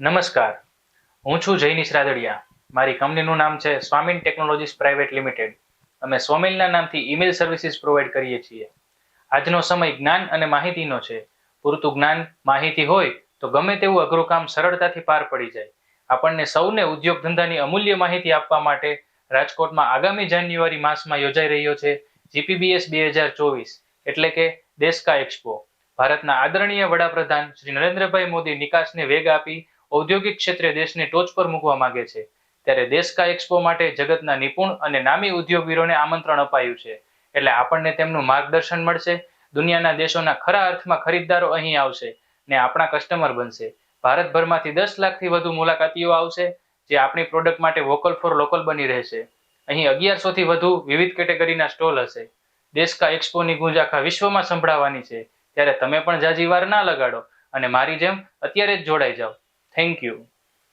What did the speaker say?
નમસ્કાર. હું છું જયનીશ રાદડિયા. મારી કંપનીનું નામ છે સ્વામીન ટેકનોલોજીસ પ્રાઇવેટ લિમિટેડ. અમે સ્વામીનના નામથી ઈમેલ સર્વિસીસ પ્રોવાઈડ કરીએ છીએ. આજનો સમય જ્ઞાન અને માહિતીનો છે. પૂરતું જ્ઞાન, માહિતી હોય તો ગમે તેવું અઘરું કામ સરળતાથી પાર પડી જાય. આપણને સૌને ઉદ્યોગ ધંધાની અમૂલ્ય માહિતી આપવા માટે રાજકોટમાં આગામી જાન્યુઆરી માસમાં યોજાઈ રહ્યો છે જીપીબીએસ બે હજાર ચોવીસ, એટલે કે દેશકા એક્સપો. ભારતના આદરણીય વડાપ્રધાન શ્રી નરેન્દ્રભાઈ મોદી નિકાસને વેગ આપી ઔદ્યોગિક ક્ષેત્રે દેશને ટોચ પર મૂકવા માંગે છે. ત્યારે દેશકા એક્સપો માટે જગતના નિપુણ અને નામી ઉદ્યોગવીરોને આમંત્રણ અપાયું છે. એટલે આપણને તેમનું માર્ગદર્શન મળશે. દુનિયાના દેશોના ખરા અર્થમાં ખરીદદારો અહીં આવશે ને આપણા કસ્ટમર બનશે. ભારતભરમાંથી દસ લાખથી વધુ મુલાકાતીઓ આવશે જે આપણી પ્રોડક્ટ માટે વોકલ ફોર લોકલ બની રહેશે. અહીં અગિયારસોથી વધુ વિવિધ કેટેગરીના સ્ટોલ હશે. દેશકા એક્સપોની ગુંજ આખા વિશ્વમાં સંભળાવવાની છે. ત્યારે તમે પણ જાજી વાર ના લગાડો અને મારી જેમ અત્યારે જ જોડાઈ જાઓ. Thank you.